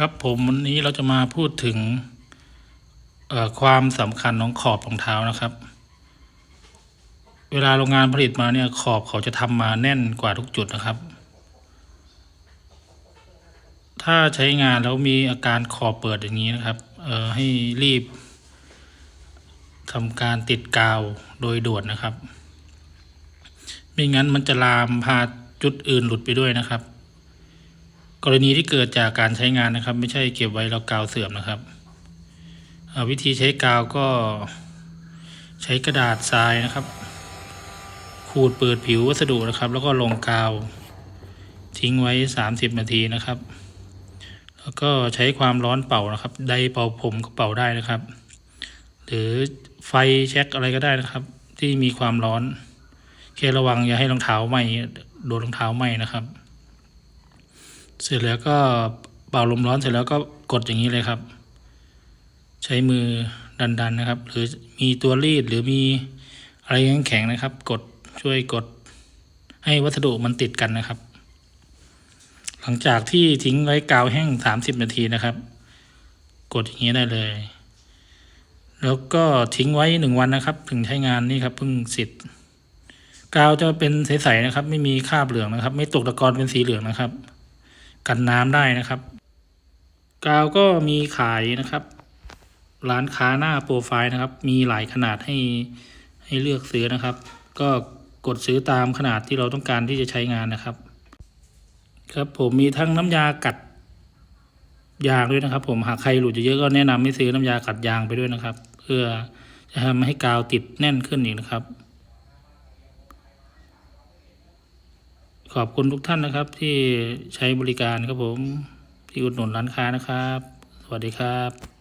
ครับผมวันนี้เราจะมาพูดถึงความสำคัญของขอบรองเท้านะครับ เวลาโรงงานผลิตมาเนี่ยขอบเขาจะทำมาแน่นกว่าทุกจุดนะครับ ถ้าใช้งานแล้วมีอาการขอบเปิดอย่างนี้นะครับให้รีบทำการติดกาวโดยด่วนนะครับไม่งั้นมันจะลามพาจุดอื่นหลุดไปด้วยนะครับ กรณีที่เกิดจากการใช้งานนะครับ ไม่ใช่เก็บไว้แล้วกาวเสื่อมนะครับวิธีใช้กาวก็ใช้กระดาษทรายนะครับ ขูดเปิดผิววัสดุนะครับ แล้วก็ลงกาว ทิ้งไว้ 30 นาทีนะครับ แล้วก็ใช้ความร้อนเป่านะครับ ไดเป่าผมก็เป่าได้นะครับ หรือไฟแช็กอะไรก็ได้นะครับ ที่มีความร้อนแค่ระวังอย่าให้รองเท้าไหมโดนรองเท้าไหมนะครับ เสร็จแล้วก็เป่าลมร้อนเสร็จแล้วก็กดอย่างนี้เลยครับ ใช้มือดันๆนนะครับ หรือมีตัวรีดหรือมีอะไรแข็งๆนะครับ กดช่วยกดให้วัสดุมันติดกันนะครับ หลังจากที่ทิ้งไว้กาวแห้งสามสิบนาทีนะครับ กดอย่างนี้ได้เลย แล้วก็ทิ้งไว้หนึ่งวันนะครับ ถึงใช้งานนี่ครับเพิ่งเสร็จกาวจะเป็นใสๆนะครับ ไม่มีคราบเหลืองนะครับ ไม่ตกตะกอนเป็นสีเหลืองนะครับ กันน้ำได้นะครับ กาวก็มีขายนะครับ ร้านค้าหน้าโปรไฟล์นะครับ มีหลายขนาดให้ให้เลือกซื้อนะครับ ก็กดซื้อตามขนาดที่เราต้องการที่จะใช้งานนะครับ ครับผมมีทั้งน้ำยากัดยางด้วยนะครับ ผมหากใครหลุดเยอะก็แนะนำให้ซื้อน้ำยากัดยางไปด้วยนะครับ เพื่อจะทำให้กาวติดแน่นขึ้นอีกนะครับ ขอบคุณทุกท่านนะครับ ที่ใช้บริการครับผมที่อุดหนุนร้านค้านะครับ สวัสดีครับ